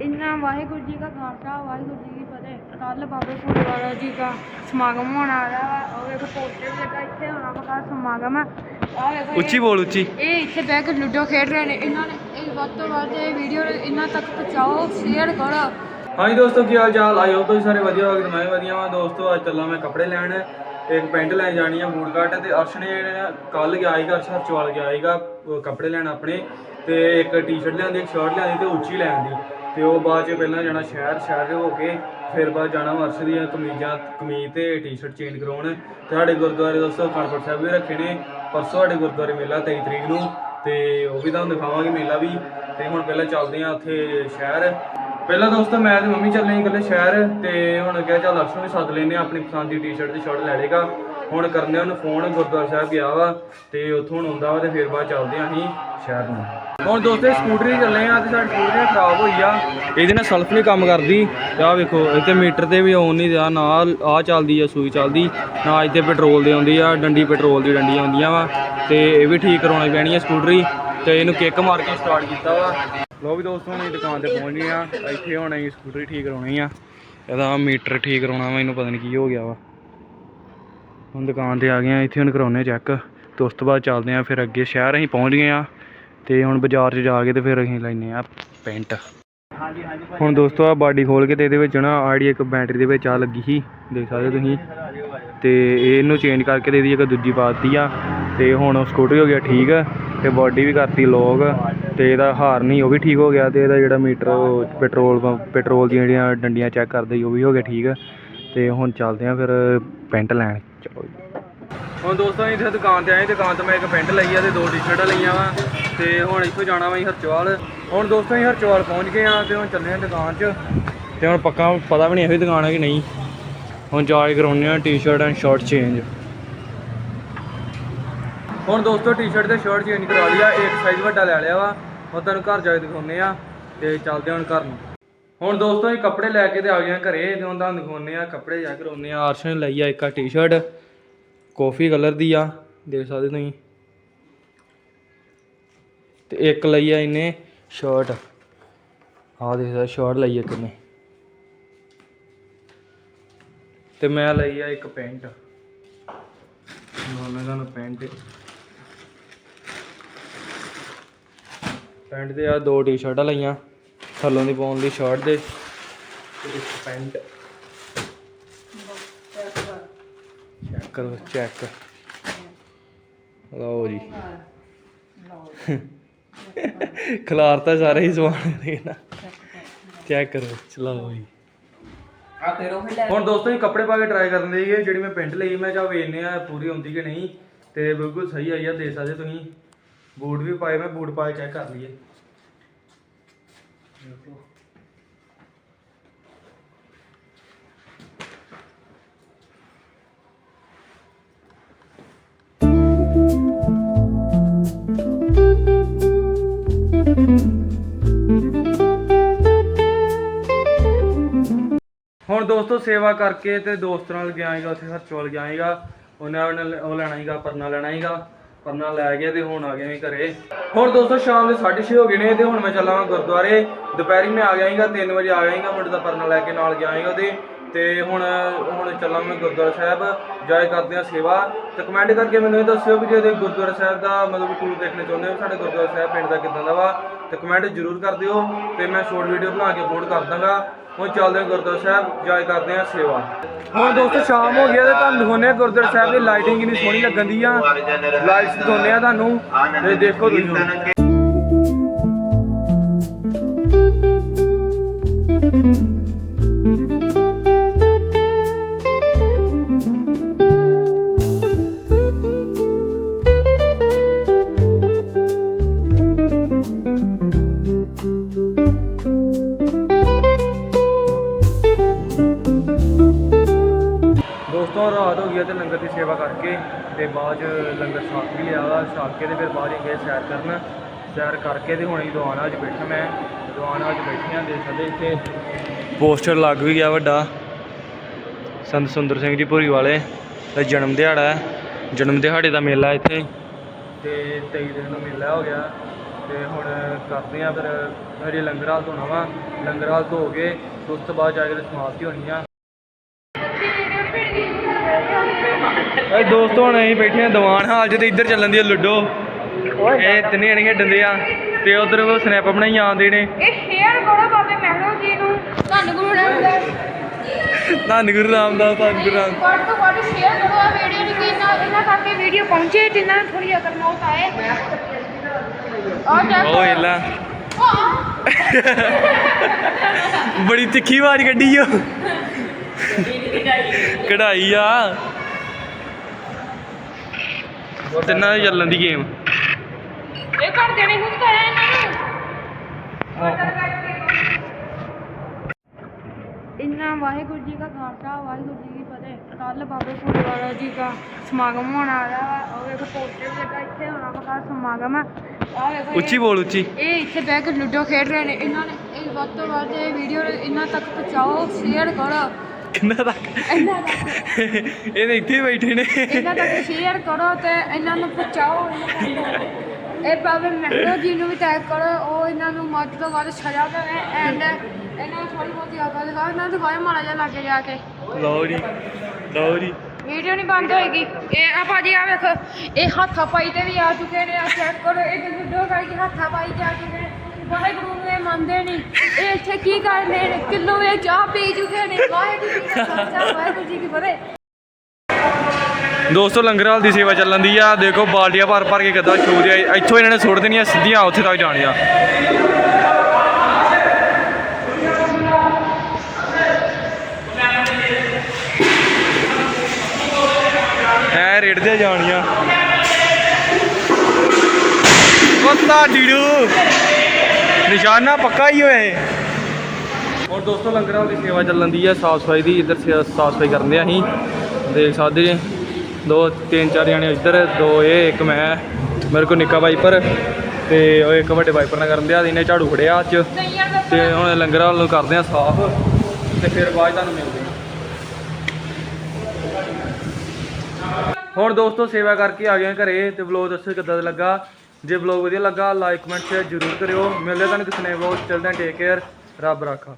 ਇੰਨਾ ਵਾਹਿਗੁਰੂ ਜੀ ਦਾ ਖਾਲਸਾ ਵਾਹਿਗੁਰੂ ਜੀ ਕੀ ਫਤਿਹ। ਕੱਲ ਬਾਬੇ ਭੋਲੇਵਾਲਾ ਜੀ ਦਾ ਸਮਾਗਮ ਹੋਣ ਵਾਲਾ ਵਾ। ਉਹ ਵੇਖੋ ਪੋਸਟਰ ਲੱਗਾ ਇੱਥੇ ਹੋਣਾ ਕੱਲ੍ਹ ਸਮਾਗਮ। ਆ ਆਹ ਵੇਖੋ ਇਹ- ਉੱਚੀ ਬੋਲ ਉੱਚੀ। ਇਹ ਇੱਥੇ ਬਹਿ ਕੇ ਲੁੱਡੋ ਖੇਡ ਰਹੇ ਨੇ। ਇਹਨਾਂ ਨੇ ਇਹ ਵੱਧ ਤੋਂ ਵੱਧ ਇਹ ਵੀਡੀਓ ਇਹਨਾਂ ਤੱਕ ਪਹੁੰਚਾਓ ਸ਼ੇਅਰ ਕਰੋ। ਹਾਂਜੀ ਦੋਸਤੋ ਕੀ ਹਾਲ ਚਾਲ? ਆਇਓ ਤੁਸੀਂ ਸਾਰੇ ਵਧੀਆ ਹੋਗੇ ਮੈਂ ਵੀ ਵਧੀਆ ਵਾਂ। ਦੋਸਤੋ ਅੱਜ ਚੱਲਾਂ ਮੈਂ ਕੱਪੜੇ ਲੈਣ। ਇੱਕ ਪੈਂਟ ਲੈਣ ਜਾਣੀ ਆ ਬੂਟ ਕੱਟ ਤੇ ਅਰਸ਼ ਨੇ ਕੱਲ ਗਿਆ ਸੀਗਾ ਅਰਸ਼ ਹਰਚਵਾਲ ਗਿਆ ਸੀਗਾ ਕੱਪੜੇ ਲੈਣ ਆਪਣੇ। ਤੇ ਇੱਕ ਟੀ-ਸ਼ਰਟ ਲਿਆਂਦੀ, ਇੱਕ ਸ਼ਰਟ ਲਿਆਂਦੀ ਤੇ ਉੱਚੀ ਲੈਂਦੀ ਤੇ ਉਹ ਬਾਅਦ ਚ ਪਹਿਲਾਂ ਜਾਣਾ ਸ਼ਹਿਰ ਸ਼ਹਿਰ ਹੋ ਕੇ ਫਿਰ ਬਾਅਦ ਜਾਣਾ ਵਾ ਅਰਸ਼ ਦੀਆਂ ਕਮੀਜ਼ਾਂ, ਕਮੀਜ਼ ਤੇ ਟੀ-ਸ਼ਰਟ ਚੇਂਜ ਕਰਾਉਣ। ਤੇ ਸਾਡੇ ਗੁਰਦੁਆਰੇ ਦੋਸਤੋ ਕਾਨਪੁਰ ਸਾਹਿਬ ਵੀ ਰੱਖੇ ਨੇ। ਪਰਸੋਂ ਸਾਡੇ ਗੁਰਦੁਆਰੇ ਮੇਲਾ 23 ਤਰੀਕ ਨੂੰ, ਤੇ ਉਹ ਵੀ ਤੁਹਾਨੂੰ ਦਿਖਾਵਾਂਗੇ ਮੇਲਾ ਵੀ। ਤੇ ਹੁਣ ਪਹਿਲਾਂ ਚੱਲਦੇ ਆ ਉੱਥੇ ਸ਼ਹਿਰ। ਪਹਿਲਾਂ ਦੋਸਤੋ ਮੈਂ ਤੇ ਮੰਮੀ ਚੱਲੇ ਇਕੱਲੇ ਸ਼ਹਿਰ, ਤੇ ਹੁਣ ਕਿਹਾ ਚੱਲ ਅਰਸ਼ ਨੂੰ ਵੀ ਸੱਦ ਲੈਨੇ ਆ, ਆਪਣੀ ਪਸੰਦ ਦੀ ਟੀ-ਸ਼ਰਟ ਤੇ ਸ਼ਰਟ ਲੈ ਲੇਗਾ ਹੁਣ ਕਰਨੇ ਉਹਨੂੰ ਫੋਨ ਗੁਰਦੁਆਰਾ ਸਾਹਿਬ ਗਿਆ ਵਾ ਤੇ ਉੱਥੋਂ ਹੁਣ ਆਉਂਦਾ ਵਾ ਤੇ ਫਿਰ ਬਾਅਦ ਚੱਲਦੇ ਆ ਅਸੀਂ ਸ਼ਹਿਰ ਨੂੰ। ਹੁਣ ਦੋਸਤੋ, ਸਕੂਟਰੀ ਚੱਲੇ ਆ ਤੇ ਸਾਡੀ ਸਕੂਟਰੀ ਖਰਾਬ ਹੋਈ ਆ। ਇਹਦੇ ਨਾਲ ਸਲਫ ਨਹੀਂ ਕੰਮ ਕਰਦੀ। ਤੇ ਆਹ ਵੇਖੋ, ਇੱਥੇ ਮੀਟਰ ਤੇ ਵੀ ਆਉਣ ਨਹੀਂ ਦਿਆ, ਨਾ ਆ ਚੱਲਦੀ ਆ, ਸੂਈ ਚੱਲਦੀ, ਨਾ ਇੱਥੇ ਪੈਟਰੋਲ ਦੇ ਆਉਂਦੀ ਆ, ਡੰਡੀ ਪੈਟਰੋਲ ਦੀ ਡੰਡੀ ਆਉਂਦੀਆਂ ਵਾ, ਤੇ ਇਹ ਵੀ ਠੀਕ ਕਰਾਉਣੀ ਪੈਣੀ ਆ ਸਕੂਟਰੀ, ਤੇ ਇਹਨੂੰ ਕਿੱਕ ਮਾਰ ਕੇ ਸਟਾਰਟ ਕੀਤਾ ਵਾ। ਲੋ ਵੀ ਦੋਸਤੋ, ਹੁਣ ਦੁਕਾਨ ਤੇ ਪਹੁੰਚ ਗਏ ਆ, ਇੱਥੇ ਹੁਣ ਅਸੀਂ ਸਕੂਟਰੀ ਠੀਕ ਕਰਾਉਣੀ ਆ। ਇਹਦਾ ਮੀਟਰ ਠੀਕ ਕਰਾਉਣਾ ਵਾ, ਇਹਨੂੰ ਪਤਾ ਨਹੀਂ ਕੀ ਹੋ ਗਿਆ ਵਾ। ਹੁਣ ਦੁਕਾਨ ਤੇ ਆ ਗਏ ਆ, ਇੱਥੇ ਹੁਣ ਕਰਾਉਨੇ ਚੈੱਕ ਤੇ ਉਸ ਤੋਂ ਬਾਅਦ ਚੱਲਦੇ ਆ, ਫਿਰ ਅੱਗੇ ਸ਼ਹਿਰ ਅਸੀਂ ਪਹੁੰਚ ਗਏ ਆ। ਤੇ ਹੁਣ ਬਾਜ਼ਾਰ 'ਚ ਜਾ ਕੇ ਤੇ ਫਿਰ ਅਸੀਂ ਲੈਨੇ ਆ ਪੈਂਟ। ਹੁਣ ਦੋਸਤੋ ਆ ਬਾਡੀ ਖੋਲ ਕੇ ਤੇ ਇਹਦੇ ਵਿੱਚ ਨਾ ਆੜੀ ਇੱਕ ਬੈਟਰੀ ਦੇ ਵਿੱਚ ਆ ਲੱਗੀ ਸੀ, ਦੇਖ ਸਕਦੇ ਹੋ ਤੁਸੀਂ। ਤੇ ਇਹਨੂੰ ਚੇਂਜ ਕਰਕੇ ਤੇ ਇਹਦੀ ਇੱਕ ਦੂਜੀ ਪਾਤੀ ਆ। ਤੇ ਹੁਣ ਸਕੂਟਰੀ ਹੋ ਗਿਆ ਠੀਕ, ਤੇ ਬਾਡੀ ਵੀ ਕਰਤੀ ਲੋਕ। ਤੇ ਇਹਦਾ ਹਾਰਨ ਹੀ ਉਹ ਵੀ ਠੀਕ ਹੋ ਗਿਆ। ਤੇ ਇਹਦਾ ਜਿਹੜਾ ਮੀਟਰ ਉਹ ਪੈਟਰੋਲ ਪੰਪ- ਪੈਟਰੋਲ ਦੀਆਂ ਜਿਹੜੀਆਂ ਡੰਡੀਆਂ ਚੈੱਕ ਕਰਦੇ ਉਹ ਵੀ ਹੋ ਗਿਆ ਠੀਕ। ਤੇ ਹੁਣ ਚੱਲਦੇ ਆ ਫਿਰ ਪੈਂਟ ਲੈਣ। ਚਲੋ ਜੀ। ਹੁਣ ਦੋਸਤੋ ਅਸੀਂ ਇੱਥੇ ਦੁਕਾਨ ਤੇ ਆਏ ਦੁਕਾਨ ਤੋਂ ਮੈਂ ਇੱਕ ਪੈਂਟ ਲਈ ਆ ਤੇ ਦੋ ਟੀ-ਸ਼ਰਟਾਂ ਲਈਆਂ ਵਾ ਤੇ ਹੁਣ ਇੱਥੋਂ ਜਾਣਾ ਵਾ ਅਸੀਂ ਹਰਚਵਾਲ ਹੁਣ ਦੋਸਤੋ ਅਸੀਂ ਹਰਚਵਾਲ ਪਹੁੰਚ ਗਏ ਆ ਤੇ ਹੁਣ ਚੱਲੇ ਆ ਦੁਕਾਨ 'ਚ। ਤੇ ਹੁਣ ਪੱਕਾ ਪਤਾ ਵੀ ਨਹੀਂ ਇਹੋ ਹੀ ਦੁਕਾਨ ਹੈ ਕਿ ਨਹੀਂ। ਹੁਣ ਜਾ ਕੇ ਕਰਾਉਣੇ ਆ ਟੀ-ਸ਼ਰਟ ਐਂਡ ਸ਼ਰਟ ਚੇਂਜ ਹੁਣ ਦੋਸਤੋ ਟੀ-ਸ਼ਰਟ ਤੇ ਸ਼ਰਟ ਚੇਂਜ ਕਰਾ ਲਿਆ ਇੱਕ ਸਾਈਜ਼ ਵੱਡਾ ਲੈ ਲਿਆ ਵਾ ਹੁਣ ਤੁਹਾਨੂੰ ਘਰ ਜਾ ਕੇ ਦਿਖਾਉਨੇ ਆ ਤੇ ਚੱਲਦੇ ਹਾਂ ਹੁਣ ਘਰ ਨੂੰ। ਹੁਣ ਦੋਸਤੋ ਇਹ ਕੱਪੜੇ ਲੈ ਕੇ ਤੇ ਆ ਗਏ ਆ ਘਰੇ ਤੇ ਹੁਣ ਤੁਹਾਨੂੰ ਦਿਖਾਉਨੇ ਆ ਕੱਪੜੇ ਜਾ ਕੇ ਕਰਾਉਨੇ ਆ ਅਰਸ਼ ਨੇ ਲਈ ਆ ਇੱਕ ਆ ਟੀ-ਸ਼ਰਟ ਕਾਫੀ ਕਲਰ ਦੀ ਆ, ਦੇਖ ਸਕਦੇ ਤੁਸੀਂ। ਤੇ ਇੱਕ ਲਈ ਆ ਇਹਨੇ ਸ਼ਰਟ ਆਹ ਦੇਖ ਸਕਦੇ ਸ਼ਰਟ ਲਈ ਆ ਕਿੰਨੇ ਤੇ ਮੈਂ ਲਈ ਆ ਇੱਕ ਪੈਂਟ। ਮੈਂ ਤੁਹਾਨੂੰ ਪੈਂਟ। ਪੈਂਟ ਦੇ ਆ ਦੋ ਟੀ-ਸ਼ਰਟਾਂ ਲਈਆਂ, ਥੱਲੋਂ ਦੀ ਪਾਉਣ ਦੀ ਸ਼ਰਟ ਦੇ। ਤੇ ਇੱਕ ਪੈਂਟ ਚੈੱਕ ਕਰੋ ਚੈੱਕ। ਲਓ ਜੀ। ਖਲਾਰਤਾ ਸਾਰੇ ਹੀ ਸਮਾਨ ਨੇ ਚੈੱਕ ਕਰੋ, ਚਲਾਓ ਜੀ। ਹੁਣ ਦੋਸਤੋ ਇਹ ਕੱਪੜੇ ਪਾ ਕੇ ਟਰਾਈ ਕਰਨ ਦੇ ਜਿਹੜੀ ਮੈਂ ਪੈਂਟ ਲਈ ਮੈਂ ਜਾ ਵੇਖਨੇ ਆ ਪੂਰੀ ਹੁੰਦੀ ਕਿ ਨਹੀਂ। ਤੇ ਬਿਲਕੁਲ ਸਹੀ ਆਈ ਆ, ਦੇ ਸਕਦੇ ਤੁਸੀਂ। ਬੂਟ ਵੀ ਪਾਏ, ਮੈਂ ਬੂਟ ਪਾ ਕੇ ਚੈੱਕ ਕਰ ਲਈਏ। ਹੁਣ ਦੋਸਤੋ ਸੇਵਾ ਕਰਕੇ ਤੇ ਦੋਸਤ ਨਾਲ ਗਿਆ ਸੀਗਾ ਉੱਥੇ ਹਰਚੋਲ ਗਿਆ ਸੀਗਾ ਉਹਨੇ ਉਹਨੇ ਉਹ ਲੈਣਾ ਸੀਗਾ ਪਰਨਾ ਲੈਣਾ ਸੀਗਾ ਪਰਨਾ ਲੈ ਗਿਆ ਤੇ ਹੁਣ ਆ ਗਿਆ ਵੀ ਘਰੇ। ਹੁਣ ਦੋਸਤੋ, ਸ਼ਾਮ ਦੇ 6:30 ਹੋ ਗਏ ਨੇ ਤੇ ਹੁਣ ਮੈਂ ਚੱਲਾਂ ਗੁਰਦੁਆਰੇ। ਦੁਪਹਿਰੀ ਮੈਂ ਆ ਗਿਆ ਸੀਗਾ 3 ਵਜੇ ਆ ਗਿਆ ਸੀਗਾ, ਮੁੰਡੇ ਦਾ ਪਰਨਾ ਲੈ ਕੇ ਨਾਲ ਗਿਆ ਸੀਗਾ ਤੇ ਤੇ ਹੁਣ ਹੁਣ ਚੱਲਾਂ ਮੈਂ ਗੁਰਦੁਆਰਾ ਸਾਹਿਬ, ਜਾਏ ਕਰਦੇ ਆ ਸੇਵਾ। ਤੇ ਕਮੈਂਟ ਕਰਕੇ ਮੈਨੂੰ ਇਹ ਦੱਸਿਓ ਵੀ ਜੇ ਤੁਸੀਂ ਗੁਰਦੁਆਰਾ ਸਾਹਿਬ ਦਾ ਮਤਲਬ ਟੂਰ ਦੇਖਣਾ ਚਾਹੁੰਦੇ ਹੋ, ਸਾਡੇ ਗੁਰਦੁਆਰਾ ਸਾਹਿਬ ਪਿੰਡ ਦਾ ਕਿੱਦਾਂ ਦਾ ਵਾ? ਤੇ ਕਮੈਂਟ ਜ਼ਰੂਰ ਕਰ ਦਿਓ ਤੇ ਮੈਂ ਸ਼ੋਰਟ ਵੀਡੀਓ ਬਣਾ ਕੇ ਅਪਲੋਡ ਕਰ ਦਾਂਗਾ। ਹੁਣ ਚੱਲਦੇ ਹਾਂ ਗੁਰਦੁਆਰਾ ਸਾਹਿਬ, ਜਾਏ ਕਰਦੇ ਆ ਸੇਵਾ। ਹੁਣ ਦੋਸਤੋ, ਸ਼ਾਮ ਹੋ ਗਿਆ ਤੇ ਤੁਹਾਨੂੰ ਦਿਖਾਉਂਦੇ ਆ ਗੁਰਦੁਆਰਾ ਸਾਹਿਬ ਦੀ ਲਾਈਟਿੰਗ ਕਿੰਨੀ ਸੋਹਣੀ ਲੱਗਣ ਦੀ ਆ। ਲਾਈਟਸ ਦਿਖਾਉਂਦੇ ਆ ਤੁਹਾਨੂੰ। ਤੇ ਦੇਖੋ ਤੁਸੀਂ ਹੁਣ। ਤੇ ਲੰਗਰ ਦੀ ਸੇਵਾ ਕਰਕੇ ਤੇ ਬਾਅਦ 'ਚ ਲੰਗਰ ਛਕ ਵੀ ਲਿਆ ਵਾ, ਛਕ ਕੇ ਤੇ ਫਿਰ ਬਾਅਦ 'ਚ ਗਏ ਸੈਰ ਕਰਨ। ਸੈਰ ਕਰਕੇ ਤੇ ਹੁਣ ਹੀ ਦੁਆਨਾ 'ਚ ਬੈਠਾ ਮੈਂ ਦੁਆਨਾ 'ਚ ਬੈਠੀਆਂ ਦੇ ਸਕਦੇ ਇੱਥੇ। ਪੋਸਟਰ ਲੱਗ ਵੀ ਗਿਆ ਵੱਡਾ। ਸੰਤ ਸੁੰਦਰ ਸਿੰਘ ਜੀ ਭੂਰੀ ਵਾਲੇ ਦਾ ਜਨਮ ਦਿਹਾੜਾ ਹੈ। ਜਨਮ ਦਿਹਾੜੇ ਦਾ ਮੇਲਾ ਇੱਥੇ। ਤੇ 23 ਦਿਨ ਦਾ ਮੇਲਾ ਹੋ ਗਿਆ। ਤੇ ਹੁਣ ਕਰਦੇ ਆ ਫਿਰ, ਹਜੇ ਲੰਗਰ ਹਾਲ ਧੋਣਾ ਵਾ। ਲੰਗਰ ਹਾਲ ਧੋ ਕੇ, ਉਸ ਤੋਂ ਬਾਅਦ ਜਾ ਕੇ ਸਮਾਪਤੀ ਹੋਣੀ ਆ। ਏ ਦੋਸਤੋ ਹੁਣ ਅਸੀਂ ਬੈਠੇ ਆ ਦੀਵਾਨ ਹਾਲ 'ਚ ਤੇ ਇੱਧਰ ਚੱਲਣ ਦੀ ਆ ਲੁੱਡੋ। ਇਹ ਤਿੰਨੇ ਜਣੇ ਖੇਡਣ ਦੇ ਆ ਤੇ ਉਧਰ ਉਹ ਸਨੈਪ ਬਣਾਈ ਆਉਂਦੇ ਨੇ। ਇਹ ਸ਼ੇਅਰ ਕਰੋ ਬਾਬੇ ਮਹਿਰੋ ਜੀ ਨੂੰ। ਤੁਹਾਨੂੰ ਗੁਰੂ ਨਾਨਕ ਧੰਨ ਗੁਰੂ ਰਾਮਦਾਸ ਧੰਨ ਗੁਰੂ ਰਾਮ। ਵੱਧ ਤੋਂ ਵੱਧ ਸ਼ੇਅਰ ਕਰੋ ਆ ਵੀਡੀਓ ਨੂੰ ਕਿ ਇਹਨਾਂ ਇਹਨਾਂ ਕਰਕੇ ਵੀਡੀਓ ਪਹੁੰਚੇ ਜਿਨ੍ਹਾਂ ਨੂੰ ਥੋੜੀ ਅਕਲ ਮੌਤ ਆਏ। ਆ ਜਾ ਉਹ ਵੇਲਾ। ਬੜੀ ਤਿੱਖੀ ਆਵਾਜ਼ ਕੱਢੀ ਓ। ਕਢਾਈ ਆ। ਤਿੰਨਾਂ ਦੀ ਚੱਲਣ ਦੀ ਗੇਮ ਇਹ ਕਰ ਦੇਣੇ ਕੁਝ ਕਰਿਆ ਇਹਨਾਂ ਨੂੰ? ਇੰਨਾ ਵਾਹਿਗੁਰੂ ਜੀ ਕਾ ਖਾਲਸਾ ਵਾਹਿਗੁਰੂ ਜੀ ਕੀ ਫਤਿਹ। ਕੱਲ ਬਾਬੇ ਭੋਲੇ ਵਾਲਾ ਜੀ ਦਾ ਸਮਾਗਮ ਹੋਣ ਵਾਲਾ ਵਾ। ਉਹ ਵੇਖੋ ਪੋਸਟਰ ਲੱਗਾ ਇੱਥੇ ਹੋਣਾ ਵਾ ਸਮਾਗਮ। ਆ ਆਹ ਵੇਖੋ ਇਹ- ਉੱਚੀ ਬੋਲ ਉੱਚੀ। ਇਹ ਇੱਥੇ ਬਹਿ ਕੇ ਲੁੱਡੋ ਖੇਡ ਰਹੇ ਨੇ। ਇਹਨਾਂ ਨੇ ਇਹ ਵੱਧ ਤੋਂ ਵੱਧ ਇਹ ਵੀਡੀਓ ਇਹਨਾਂ ਤੱਕ ਪਹੁੰਚਾਓ ਸ਼ੇਅਰ ਕਰੋ। ਕਿੰਨਾ ਤੱਕ? ਇਹਨਾਂ ਤੱਕ। ਇਹ ਤਾਂ ਇੱਥੇ ਬੈਠੇ ਨੇ। ਇਹਨਾਂ ਤੱਕ ਸ਼ੇਅਰ ਕਰੋ ਤੇ ਇਹਨਾਂ ਨੂੰ ਪਹੁੰਚਾਓ। ਇਹਨਾਂ ਤੱਕ। ਇਹ ਬਾਬੇ ਮਹਿਰੋ ਜੀ ਨੂੰ ਵੀ ਟੈਗ ਕਰੋ ਉਹ ਇਹਨਾਂ ਨੂੰ ਮੱਧ ਤੋਂ ਵੱਧ ਸਜ਼ਾ ਦੇਵੇ। ਐਂਡ ਇਹਨਾਂ ਨੂੰ ਥੋੜੀ ਬਹੁਤੀ ਅਕਲ ਦਿਖਾਓ। ਇਹਨਾਂ ਨੂੰ ਦਿਖਾਓ ਮਾੜਾ ਜਿਹਾ ਲਾਗੇ ਜਾ ਕੇ। ਲਓ ਜੀ ਲਓ ਜੀ। ਵੀਡੀਓ ਨਹੀਂ ਬੰਦ ਹੋਏਗੀ। ਇਹ ਆ ਭਾਜੀ ਆ ਵੇਖੋ। ਇਹ ਹੱਥਾਂ ਪਾਈ ਤੇ ਵੀ ਆ ਚੁੱਕੇ ਨੇ। ਆ ਚੈੱਕ ਕਰੋ। ਇਹ ਵੀਡੀਓ ਕਰਕੇ ਹੱਥਾਂ ਪਾਈ ਜਾ ਚੁੱਕੇ ਨੇ। ਵਾਹਿਗੁਰੂ ਨੂੰ ਇਹ ਮੰਨਦੇ ਨਹੀਂ ਇਹ ਇੱਥੇ ਕੀ ਕਰਦੇ ਨੇ? ਕਿਲੋ ਇਹ ਚਾਹ ਪੀ ਚੁੱਕੇ ਨੇ। ਵਾਹਿਗੁਰੂ ਜੀ ਕਾ ਖਾਲਸਾ, ਵਾਹਿਗੁਰੂ ਜੀ ਕੀ ਫਤਿਹ। ਦੋਸਤੋ ਲੰਗਰ ਦੀ ਸੇਵਾ ਚੱਲਣ ਦੀ ਆ। ਦੇਖੋ, ਬਾਲਟੀਆਂ ਭਰ ਭਰ ਕੇ ਕਿੱਦਾਂ ਛੋ ਰਿਹਾ ਇੱਥੋਂ ਇਹਨਾਂ ਨੇ ਸੁੱਟ ਦੇਣੀਆਂ, ਸਿੱਧੀਆਂ ਉੱਥੇ ਤੱਕ ਜਾਣੀਆਂ। ਐ ਰੇੜਦੇ ਜਾਣੀਆਂ। ਕੁੱਤਾ ਡੀੜੂ। ਨਿਸ਼ਾਨਾ ਪੱਕਾ ਹੀ ਹੋਏ ਔਰ ਦੋਸਤੋ, ਲੰਗਰਾਂ ਦੀ ਸੇਵਾ ਚੱਲਣ ਦੀ ਹੈ, ਸਾਫ਼ ਸਫ਼ਾਈ ਦੀ। ਇੱਧਰ ਸਾਫ਼ ਸਫ਼ਾਈ ਕਰਦੇ ਆ ਅਸੀਂ। ਦੇਖ ਸਕਦੇ ਜੀ। ਦੋ, ਤਿੰਨ, ਚਾਰ ਜਣੇ ਇੱਧਰ, ਦੋ ਇਹ, ਇੱਕ ਮੈਂ, ਮੇਰੇ ਕੋਲ ਨਿੱਕਾ ਵਾਈਪਰ ਤੇ ਉਹ ਇੱਕ ਵੱਡੇ ਵਾਈਪਰ ਨਾਲ ਕਰਨ ਦਿਆ ਇਹਨੇ ਝਾੜੂ ਫੜਿਆ ਅੱਜ ਤੇ ਹੁਣ ਲੰਗਰਾਂ ਹਾਲ ਨੂੰ ਕਰਦੇ ਆ ਸਾਫ਼। ਤੇ ਫਿਰ ਬਾਅਦ ਤੁਹਾਨੂੰ ਮਿਲਦੇ ਆ। ਹੁਣ ਦੋਸਤੋ, ਸੇਵਾ ਕਰਕੇ ਆ ਗਏ ਹਾਂ ਘਰੇ, ਤੇ ਵਲੌਗ ਦੱਸੋ ਕਿੱਦਾਂ ਦਾ ਲੱਗਾ। ਜੇ ਵਲੌਗ ਵਧੀਆ ਲੱਗਾ ਲਾਈਕ ਕਮੈਂਟ ਸ਼ੇਅਰ ਜ਼ਰੂਰ ਕਰਿਓ। ਮਿਲਦੇ ਤੁਹਾਨੂੰ ਕਿਸੇ ਨਵੇਂ ਵਲੌਗ ਚੱਲਦੇ ਹਾਂ ਟੇਕ ਕੇਅਰ ਰੱਬ ਰਾਖਾ।